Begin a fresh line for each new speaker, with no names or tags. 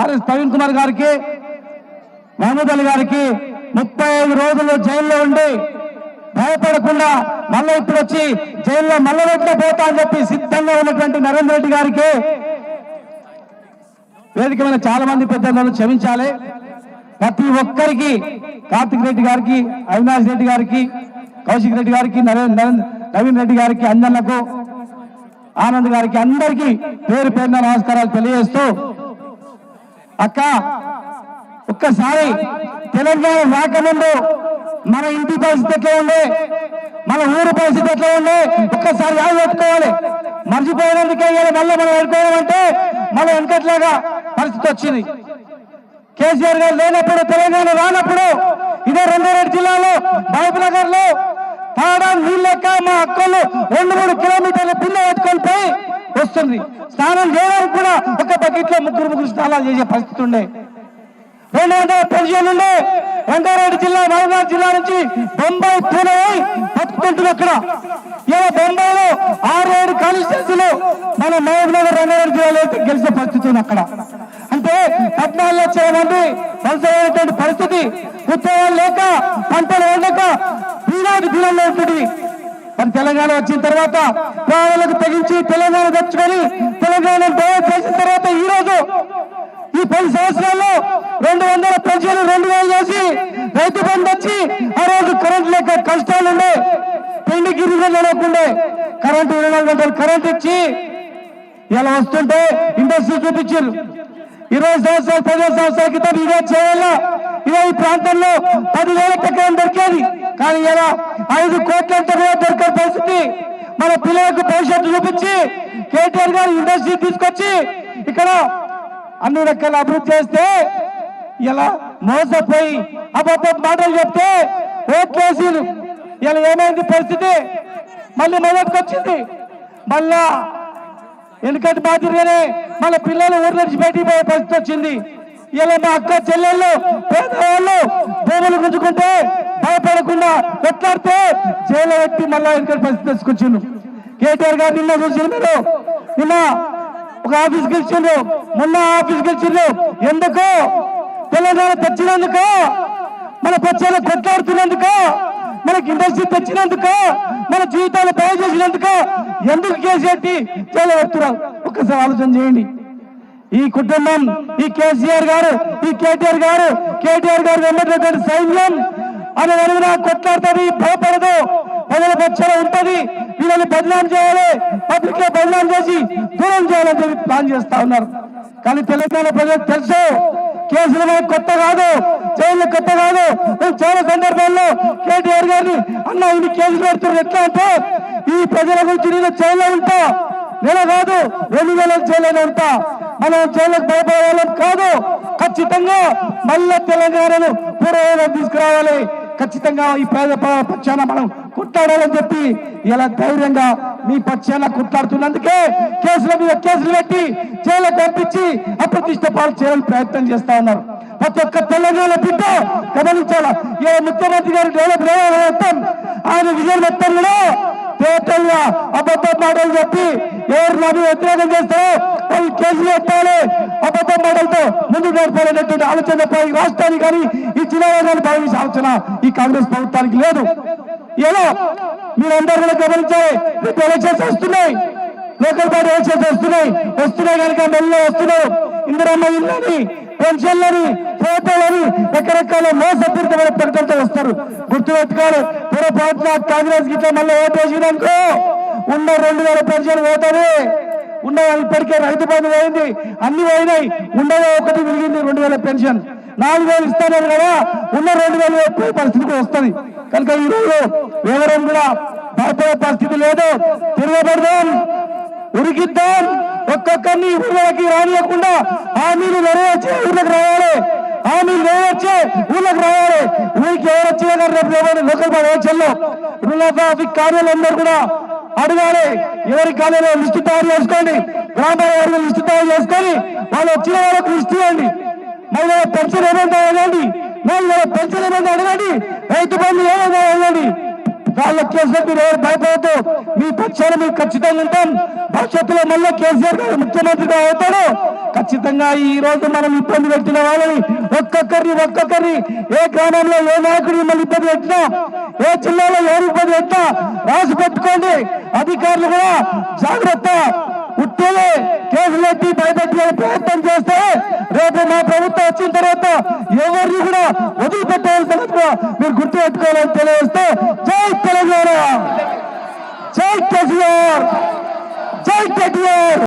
RS Praveen Kumar గారికి మహమూద్ అలీ గారికి ముప్పై ఐదు రోజులు జైల్లో ఉండి భయపడకుండా మళ్ళీ ఇప్పుడు వచ్చి జైల్లో మళ్ళీ వెంటనే పోతా అని చెప్పి సిద్ధంగా ఉన్నటువంటి నరేంద్ర రెడ్డి గారికి వేదిక మీద చాలా మంది పెద్దలను క్షమించాలి. ప్రతి ఒక్కరికి కార్తిక్ రెడ్డి గారికి అవినాష్ రెడ్డి గారికి కౌశిక్ రెడ్డి గారికి నరేంద్ర నవీన్ రెడ్డి గారికి అందన్నకు ఆనంద్ గారికి అందరికీ పేరు పేరున నమస్కారాలు తెలియజేస్తూ అక్క ఒక్కసారి తెలంగాణ రాకముందు మన ఇంటి పరిస్థితి ఎట్లా ఉండే మన ఊరు పరిస్థితి ఎట్లా ఉండే ఒక్కసారి యాద పెట్టుకోవాలి మర్చిపోయినందుకే మళ్ళీ మనం వెళ్ళిపోయామంటే మన వెనకట్లాగా పరిస్థితి వచ్చింది. కేసీఆర్ గారు లేనప్పుడు తెలంగాణ రానప్పుడు ఇదే రంగారెడ్డి జిల్లాలో మహబూబ్ నగర్లో తాడా నీళ్ళెక్క మా అక్కలు రెండు మూడు కిలోమీటర్ల పిల్ల పెట్టుకొని పోయి వస్తుంది. స్నానం చేయడానికి కూడా ఒక బకెట్లో ముగ్గురు ముగ్గురు స్నానాలు చేసే పరిస్థితి ఉండే. రెండు వందల పెన్షన్ ఉండే రంగారెడ్డి జిల్లా మహబూబాద్ జిల్లా నుంచి బొంబాయి పూణే పట్టుకుంటుంది అక్కడ ఇలా బొంబాయిలో ఆరు ఏడు కాన్స్టిట్యూన్సీలు మన మహబూబ్ నగర్ రంగారెడ్డి జిల్లాలో గెలిచే పరిస్థితి ఉంది అక్కడ. అంటే పద్నాలుగు లక్షల మంది వలసైనటువంటి పరిస్థితి ఉద్యోగాలు లేక పంటలు వండక పీనాది పీనంలో ఉంటుంది మరి తెలంగాణ వచ్చిన తర్వాత ప్రాణాలకు తెగించి తెలంగాణ తెచ్చుకొని తెలంగాణ చేసిన తర్వాత ఈ రోజు ఈ పది సంవత్సరాల్లో రెండు వందల పెన్షన్ రెండు వేలు చేసి రైతు బంధు వచ్చి ఆ రోజు కరెంట్ లేక కష్టాలు ఉండే పెండి గిరిజన లేకుండే కరెంటు ఇరవై నాలుగు గంటలు కరెంట్ ఇచ్చి ఇలా వస్తుంటే ఇండస్ట్రీ చూపించారు. ఇరవై సంవత్సరాలు పదిహేను సంవత్సరాల క్రితం ఇదే చేయాల? ఇదే ఈ ప్రాంతంలో పదివేల ఎకరం దొరికేది. కానీ ఇలా ఐదు కోట్లంత పరిస్థితి. మన పిల్లలకు భవిష్యత్తు చూపించి కేటీఆర్ గారు ఇండస్ట్రీ తీసుకొచ్చి ఇక్కడ అన్ని రకాల అభివృద్ధి చేస్తే ఇలా మోసపోయి అబద్ధ మాటలు చెప్తే ఓట్లేసి ఇలా ఏమైంది పరిస్థితి? మళ్ళీ మొదటికి వచ్చింది. మళ్ళా ఎందుకంటే మాదిరిగానే మన పిల్లలు ఊరు నుంచి బయటికి పోయే పరిస్థితి వచ్చింది. ఇలా మా అక్క చెల్లెళ్ళు పేదవాళ్ళు భూములు గుంజుకుంటే భయపడకుండా కొట్లాడితే జైలు పెట్టి మళ్ళా వెనుక పరిస్థితి తెచ్చుకొచ్చిండు కేటీఆర్ గారు నిన్న చూసిన మీరు? నిన్న ఒక ఆఫీస్ గెలిచిండ్రు. మొన్న ఆఫీస్ గెలిచిండ్రు. ఎందుకు? తెలంగాణ తెచ్చినందుకు? మన పచ్చలు కొట్లాడుతున్నందుకు? మనకి ఇండస్ట్రీ తెచ్చినందుకు? మన జీవితాలు బాగు చేసినందుకు? ఎందుకు కేసీఆర్ జైలు పెడుతున్నారు? ఒక్కసారి ఆలోచన చేయండి. ఈ కుటుంబం ఈ కేసీఆర్ గారు ఈ కేటీఆర్ గారు కేటీఆర్ గారు వెళ్ళినటువంటి సైన్యం అని అడిగిన కొట్లాడుతుంది భయపడదు. ప్రజల పక్షాన ఉంటది. వీళ్ళని బదనాం చేయాలి. పబ్లిక్లో బదనాం చేసి దూరం చేయాలని చెప్పి ప్లాన్ చేస్తా ఉన్నారు. కానీ తెలంగాణ ప్రజలకు తెలుసు కేసులు మనకు కొత్త కాదు జైలు కొత్త కాదు. నేను చాలా సందర్భాల్లో కేటీఆర్ గారిని అన్న ఇన్ని కేసులు పెడుతున్నారు. ఎట్లా అంటే ఈ ప్రజల గురించి నేను జైల్లో ఉంటా. నేను కాదు రెండు వేల జైల్లో ఉంటా. మనం జైలుకు భయపడే కాదు. ఖచ్చితంగా మళ్ళా తెలంగాణను పూర్వవేదం తీసుకురావాలి. ఖచ్చితంగా ఈ పేద పక్షాన మనం కుట్టాడాలని చెప్పి ఇలా ధైర్యంగా మీ పక్షాన కుట్లాడుతున్నందుకే కేసుల మీద కేసులు పెట్టి జైలుకు పంపించి అప్రతిష్ట పాలు చేయాలని ప్రయత్నం చేస్తా ఉన్నారు. ప్రతి ఒక్క తెలంగాణ బిడ్డ గమనించాల? ఏ ముఖ్యమంత్రి గారు డెవలప్ మొత్తం ఆయన విజయం మొత్తం కూడా టోటల్గా అబద్ధం మాటలు చెప్పి ఎవరు నన్ను వ్యతిరేకం చేస్తారో వాళ్ళు కేసులు పెట్టాలి అబద్ధం మాటలతో ముందుకు నడపాలనేటువంటి ఆలోచన తప్ప రాష్ట్రానికి కానీ ఈ జిల్లాలో కానీ భావించే ఆలోచన ఈ కాంగ్రెస్ ప్రభుత్వానికి లేదు. ఎలా మీరందరూ కూడా గమనించాలి రేపు ఎలక్షన్స్ వస్తున్నాయి. లోకల్ బాడీ ఎలక్షన్స్ వస్తున్నాయి. వస్తున్నాయి కనుక మెల్ల వస్తున్నాయి ఇందిరమ్మ ఇల్లని పెన్షన్లని ఫోటోలని రకరకాల మోసపూరితమైన ప్రకటనతో వస్తారు. గుర్తుపెట్టుకోవాలి పొరపాటున కాంగ్రెస్ గిట్లా మళ్ళీ ఓటు వేసినాకో ఉన్న రెండు వేల పెన్షన్ పోతుంది ఉన్న ఇప్పటికే రైతు బంధు పోయింది అన్ని పోయినాయి. ఉండగా ఒకటి మిగిలింది రెండు వేల పెన్షన్. నాలుగు వేలు ఇస్తున్నారు కదా ఉన్న రెండు వేలు పోయే పరిస్థితి కూడా వస్తుంది. కనుక ఈ రోజు వివరం కూడా భయపడే పరిస్థితి లేదు. తిరగబడదాం ఉరికిద్దాం. ఒక్కొక్కరిని ఊళ్ళకి రానియకుండా హామీలు నెరవేర్చి ఊళ్ళకి రావాలి. హామీలు నెరవేర్చి ఊళ్ళకి రావాలి. ఊరికి ఎవరు వచ్చినా రేపు లోకల్ బాడీ ఎలక్షన్లో రూరల్ ట్రాఫిక్ కార్యాలయందరూ కూడా అడగాలి. ఎవరి కార్యాలయం లిస్టు తయారు చేసుకోండి. గ్రామ వారి లిస్టు తయారు చేసుకొని వాళ్ళు వచ్చిన వాళ్ళకి లిస్టు ఇవ్వండి. మళ్ళీ పెన్షన్ ఏమైందో అడగండి మళ్ళీ పెన్షన్ ఏమైందో అడగండి రైతు బంధు ఏమైందో అడగండి వాళ్ళ కేసులో మీరు ఎవరు భయపడద్దు. మీ పక్షాలు మీకు ఖచ్చితంగా ఉంటాం. భవిష్యత్తులో మళ్ళీ కేసీఆర్ గారు ముఖ్యమంత్రిగా అవుతాడు. ఖచ్చితంగా ఈ రోజు మనం ఇబ్బంది పెట్టిన వాళ్ళని ఒక్కొక్కరిని ఒక్కొక్కరిని ఏ గ్రామంలో ఏ నాయకుడు మిమ్మల్ని ఇబ్బంది పెట్టినా ఏ జిల్లాలో ఎవరు ఇబ్బంది పెట్టినా రాసి పెట్టుకోండి. అధికారులు కూడా జాగ్రత్త. ఉట్టేదే కేసులు ఎత్తి భయపెట్టే ప్రయత్నం చేస్తే రేపు మా ప్రభుత్వం వచ్చిన తర్వాత ఎవరిని కూడా వదిలిపెట్టాల్సిన సంగతి కూడా మీరు గుర్తు పెట్టుకోవాలని తెలియజేస్తే జై తెలంగాణ. జై కేసీఆర్. జై కేటీఆర్.